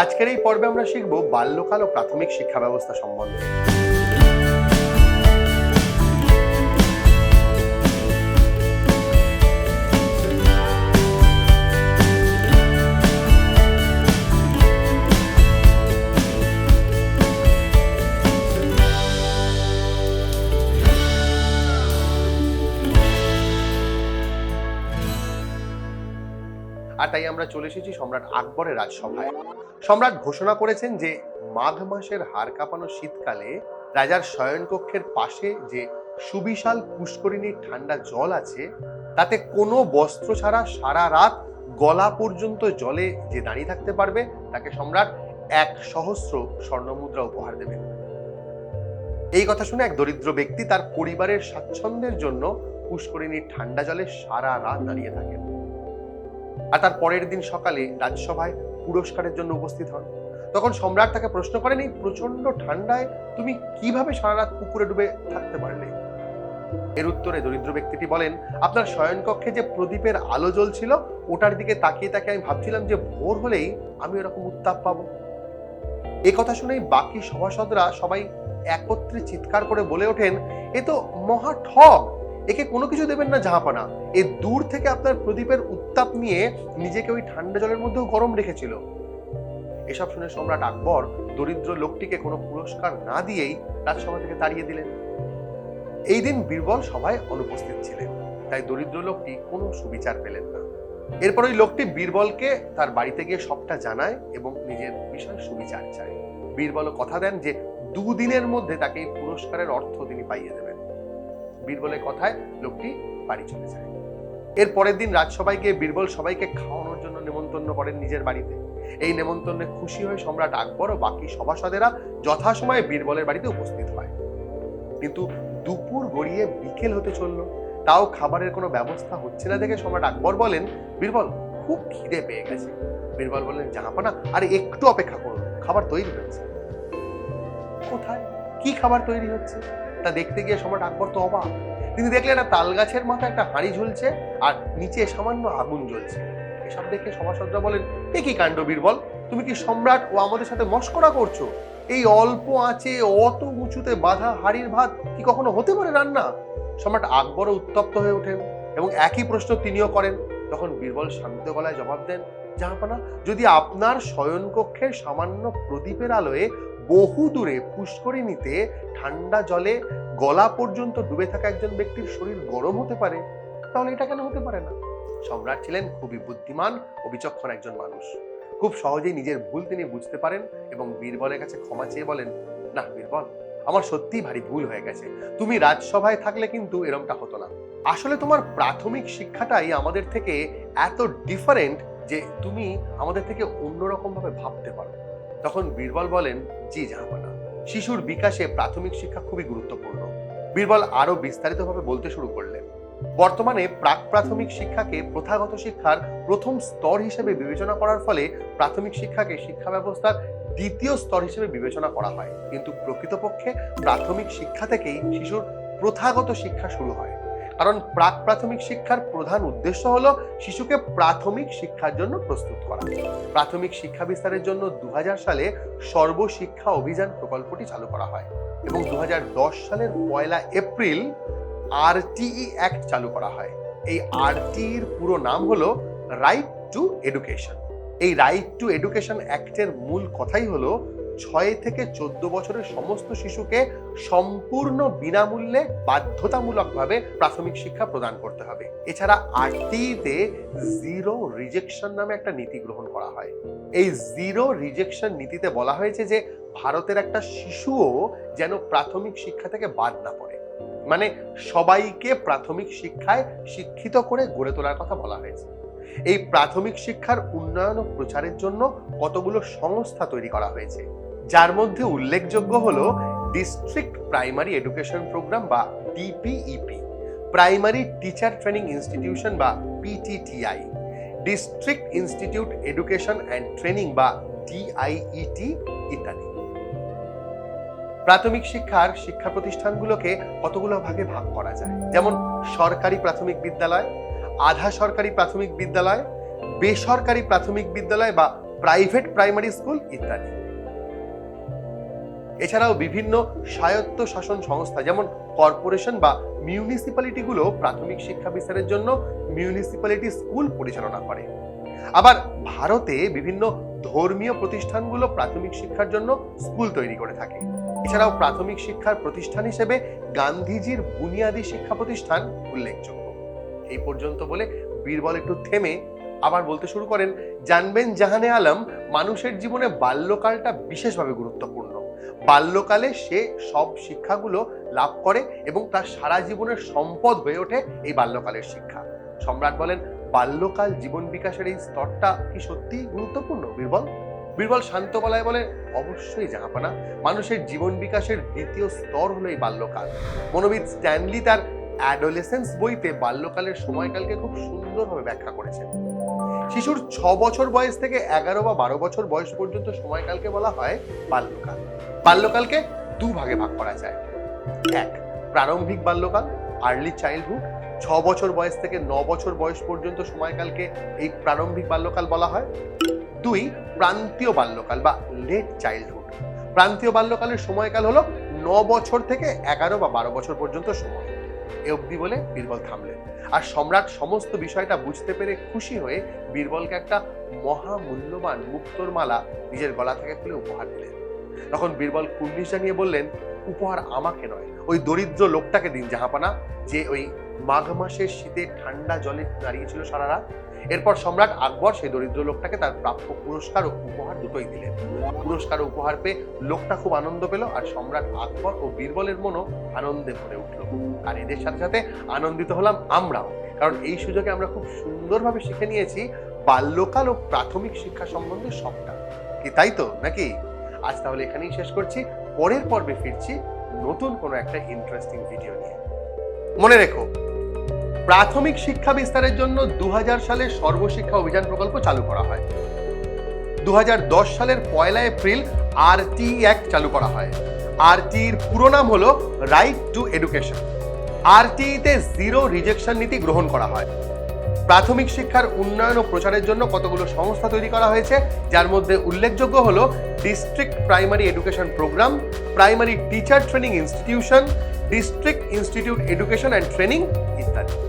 আজকের এই পর্বে আমরা শিখব বাল্যকাল ও প্রাথমিক শিক্ষা ব্যবস্থা সম্বন্ধে। আর তাই আমরা চলে এসেছি সম্রাট আকবরের রাজসভায়। সম্রাট ঘোষণা করেছেন যে মাঘ মাসের হাড় কাঁপানো শীতকালে রাজার শয়নকক্ষের পাশে যে সুবিশাল পুষ্করিণীর ঠান্ডা জল আছে, তাতে কোনো বস্ত্র ছাড়া সারা রাত গলা পর্যন্ত জলে যে দাঁড়িয়ে থাকতে পারবে, তাকে সম্রাট এক সহস্র স্বর্ণমুদ্রা উপহার দেবেন। এই কথা শুনে এক দরিদ্র ব্যক্তি তার পরিবারের স্বাচ্ছন্দ্যের জন্য পুষ্করিণীর ঠান্ডা জলে সারা রাত দাঁড়িয়ে থাকেন। আর তার পরের দিন সকালে রাজসভায় পুরস্কারের জন্য উপস্থিত হন। তখন সম্রাট তাকে প্রশ্ন করেন, এই প্রচণ্ড ঠান্ডায় তুমি কীভাবে সারা রাত পুকুরে ডুবে থাকতে পারলে? এর উত্তরে দরিদ্র ব্যক্তিটি বলেন, আপনার শয়নকক্ষে যে প্রদীপের আলো জ্বলছিল, ওটার দিকে তাকিয়ে তাকিয়ে আমি ভাবছিলাম যে ভোর হলেই আমি এরকম উত্তাপ পাবো। এ কথা শুনেই বাকি সভাসদরা সবাই একত্রে চিৎকার করে বলে ওঠেন, এ তো মহা ঠগ! একে কোনো কিছু দেবেন না জাহাপানা। এ দূর থেকে আপনার প্রদীপের উত্তাপ নিয়ে নিজেকে ওই ঠান্ডা জলের মধ্যেও গরম রেখেছিল। এসব শুনে সম্রাট আকবর দরিদ্র লোকটিকে কোনো পুরস্কার না দিয়েই রাজসভা থেকে তাড়িয়ে দিলেন। এই দিন বীরবল সভায় অনুপস্থিত ছিলেন, তাই দরিদ্র লোকটি কোনো সুবিচার পেলেন না। এরপর ওই লোকটি বীরবলকে তার বাড়িতে গিয়ে সবটা জানায় এবং নিজের বিষয় সুবিচার চায়। বীরবল কথা দেন যে, দুদিনের মধ্যে তাকে এই পুরস্কারের অর্থ তিনি পাইয়ে দেবেন। বীরবলের কথায় লোকটি বাড়ি চলে যায়। এর পরের দিন রাজসভায় বীরবল সবাইকে খাওয়ানোর জন্য নেমন্তন্ন করেন নিজের বাড়িতে। এই নেমন্তন্নে খুশি হয়ে সম্রাট আকবর ও বাকি সভাসদেরা যথাসময়ে বীরবলের বাড়িতে উপস্থিত হয়। কিন্তু দুপুর গড়িয়ে বিকেল হতে চলল। তাও খাবারের কোনো ব্যবস্থা হচ্ছে না দেখে সম্রাট আকবর বলেন, বীরবল, খুব খিদে পেয়ে গেছে। বীরবল বললেন জাহাপানা আরে একটু অপেক্ষা করুন, খাবার তৈরি হচ্ছে। কোথায়? কি খাবার তৈরি হচ্ছে? তা দেখতে গিয়ে সম্রাট আকবর তো অবাক। তিনি দেখলেন একটা তাল গাছের মাথায় একটা হাঁড়ি ঝুলছে আর নিচে সামান্য আগুন জ্বলছে। এসব দেখে সভাসদরা বলেন, এ কি কাণ্ড বীরবল? তুমি কি সম্রাট ও আমাদের সাথে মস্করা করছ? এই অল্প আঁচে অত উঁচুতে বাঁধা হাড়ির ভাত কি কখনো হতে পারে রান্না? সম্রাট আকবরও উত্তপ্ত হয়ে ওঠেন এবং একই প্রশ্ন তিনিও করেন। তখন বীরবল শান্ত গলায় জবাব দেন জাহাপানা যদি আপনার শয়নকক্ষের সামান্য প্রদীপের আলোয় বহু দূরে পুষ্করিণীতে ঠান্ডা জলে গলা পর্যন্ত ডুবে থাকা একজন ব্যক্তির শরীর গরম হতে পারে, তাহলে এটা কেন হতে পারে না? সম্রাট ছিলেন খুবই বুদ্ধিমান ও বিচক্ষণ একজন মানুষ। খুব সহজেই নিজের ভুল তিনি বুঝতে পারেন এবং বীরবলের কাছে ক্ষমা চেয়ে বলেন, না, বীরবল, আমার সত্যিই ভারী ভুল হয়ে গেছে। তুমি রাজসভায় থাকলে কিন্তু এরমটা হতো না। আসলে তোমার প্রাথমিক শিক্ষাটাই আমাদের থেকে এত ডিফারেন্ট যে তুমি আমাদের থেকে অন্যরকম ভাবে ভাবতে পারো। তখন বীরবল বলেন, জি জাহাপানা শিশুর বিকাশে প্রাথমিক শিক্ষা খুবই গুরুত্বপূর্ণ। বীরবল আরও বিস্তারিতভাবে বলতে শুরু করলেন। বর্তমানে প্রাক প্রাথমিক শিক্ষাকে প্রথাগত শিক্ষার প্রথম স্তর হিসেবে বিবেচনা করার ফলে প্রাথমিক শিক্ষাকে শিক্ষা ব্যবস্থার দ্বিতীয় স্তর হিসেবে বিবেচনা করা হয়। কিন্তু প্রকৃতপক্ষে প্রাথমিক শিক্ষা থেকেই শিশুর প্রথাগত শিক্ষা শুরু হয়। কারণ প্রাক প্রাথমিক শিক্ষার প্রধান উদ্দেশ্য হলো শিশুকে প্রাথমিক শিক্ষার জন্য প্রস্তুত করা। প্রাথমিক শিক্ষা বিস্তারের জন্য দু হাজার সালে সর্বশিক্ষা অভিযান প্রকল্পটি চালু করা হয় এবং দু হাজার দশ সালের পয়লা এপ্রিল আরটিই অ্যাক্ট চালু করা হয়। এই আরটিইর পুরো নাম হলো রাইট টু এডুকেশন। এই রাইট টু এডুকেশন অ্যাক্টের মূল কথাই হলো ছয় থেকে চোদ্দ বছরের সমস্ত শিশুকে সম্পূর্ণ বিনামূল্যে বাধ্যতামূলকভাবে প্রাথমিক শিক্ষা প্রদান করতে হবে। এছাড়া আরটিইতে জিরো রিজেকশন নামে একটা নীতি গ্রহণ করা হয়। এই জিরো রিজেকশন নীতিতে বলা হয়েছে যে, ভারতের একটা শিশুও যেন প্রাথমিক শিক্ষা থেকে বাদ না পড়ে। মানে সবাইকে প্রাথমিক শিক্ষায় শিক্ষিত করে গড়ে তোলার কথা বলা হয়েছে। এই প্রাথমিক শিক্ষার উন্নয়ন ও প্রচারের জন্য কতগুলো সংস্থা তৈরি করা হয়েছে? যার মধ্যে উল্লেখযোগ্য হলো ডিস্ট্রিক্ট প্রাইমারি এডুকেশন প্রোগ্রাম বা DPEP primary teacher training institution বা PTTI district institute education and training বা ডিআইইটি ইত্যাদি। প্রাথমিক শিক্ষার শিক্ষা প্রতিষ্ঠানগুলোকে কতগুলো ভাগে ভাগ করা যায়? যেমন সরকারি প্রাথমিক বিদ্যালয়, আধা সরকারি প্রাথমিক বিদ্যালয়, বেসরকারি প্রাথমিক বিদ্যালয় বা প্রাইভেট প্রাইমারি স্কুল ইত্যাদি। এছাড়াও বিভিন্ন স্বায়ত্ত শাসন সংস্থা, যেমন কর্পোরেশন বা মিউনিসিপ্যালিটিগুলো প্রাথমিক শিক্ষা বিস্তারের জন্য মিউনিসিপ্যালিটি স্কুল পরিচালনা করে। আবার ভারতে বিভিন্ন ধর্মীয় প্রতিষ্ঠানগুলো প্রাথমিক শিক্ষার জন্য স্কুল তৈরি করে থাকে। এছাড়াও প্রাথমিক শিক্ষার প্রতিষ্ঠান হিসেবে গান্ধীজির বুনিয়াদী শিক্ষা প্রতিষ্ঠান উল্লেখযোগ্য। এই পর্যন্ত বলে বীরবল একটু থেমে আবার বলতে শুরু করেন, জানবেন জাহানে আলম, মানুষের জীবনে বাল্যকালটা বিশেষভাবে গুরুত্বপূর্ণ। বাল্যকালে সে সব শিক্ষাগুলো লাভ করে এবং তার সারা জীবনের সম্পদ হয়ে ওঠে এই বাল্যকালের শিক্ষা। সম্রাট বলেন, বাল্যকাল জীবন বিকাশের এই স্তরটা কি সত্যি গুরুত্বপূর্ণ, বীরবল? বীরবল শান্ত গলায় বলে অবশ্যই জাহাপানা। মানুষের জীবন বিকাশের দ্বিতীয় স্তর হলো এই বাল্যকাল। মনোবিদ স্ট্যানলি তার অ্যাডোলেসেন্স বইতে বাল্যকালের সময়কালকে খুব সুন্দরভাবে ব্যাখ্যা করেছেন। শিশুর ছ বছর বয়স থেকে এগারো বা বারো বছর বয়স পর্যন্ত সময়কালকে বলা হয় বাল্যকাল। বাল্যকালকে দু ভাগে ভাগ করা যায়। এক, প্রারম্ভিক বাল্যকাল আর্লি চাইল্ডহুড ছ বছর বয়স থেকে ন বছর বয়স পর্যন্ত সময়কালকে এই প্রারম্ভিক বাল্যকাল বলা হয়। দুই, প্রান্তীয় বাল্যকাল বা লেট চাইল্ডহুড প্রান্তীয় বাল্যকালের সময়কাল হলো ন বছর থেকে এগারো বা বারো বছর পর্যন্ত সময়। এ অবধি বলে বীরবল থামলেন আর সম্রাট সমস্ত বিষয়টা বুঝতে পেরে খুশি হয়ে বীরবলকে একটা মহামূল্যবান মুক্তর মালা নিজের গলা থেকে খুলে উপহার দিলেন। তখন বীরবল কুর্নিশ জানিয়ে বললেন, উপহার আমাকে নয়, ওই দরিদ্র লোকটাকে দিন, জাহাপানা, যে ওই মাঘ মাসের শীতে ঠান্ডা জলে দাঁড়িয়েছিল সারা রাত। এরপর সম্রাট আকবর সেই দরিদ্র লোকটাকে তার প্রাপ্য পুরস্কার ও উপহার দুটোই দিলেন। পুরস্কার ও উপহার পেয়ে লোকটা খুব আনন্দ পেল আর সম্রাট আকবর ও বীরবলের মনও আনন্দে ভরে উঠল। আর এদের সাথে সাথে আনন্দিত হলাম আমরাও, কারণ এই সুযোগে আমরা খুব সুন্দরভাবে শিখে নিয়েছি বাল্যকাল ও প্রাথমিক শিক্ষা সম্বন্ধে সবটা। কি তাই তো, নাকি? আজ তাহলে এখানেই শেষ করছি। পরের পর্বে ফিরছি নতুন কোনো একটা ইন্টারেস্টিং ভিডিও নিয়ে। মনে রেখো, প্রাথমিক শিক্ষা বিস্তারের জন্য দু সালের সর্বশিক্ষা অভিযান প্রকল্প চালু করা হয়। দু সালের পয়লা এপ্রিল আরটি অ্যাক্ট চালু করা হয়। আরটির পুরো নাম হলো রাইট টু এডুকেশন আরটিতে জিরো রিজেকশন নীতি গ্রহণ করা হয়। প্রাথমিক শিক্ষার উন্নয়ন ও প্রচারের জন্য কতগুলো সংস্থা তৈরি করা হয়েছে, যার মধ্যে উল্লেখযোগ্য হল district primary education program primary teacher training institution district institute education and training ইত্যাদি।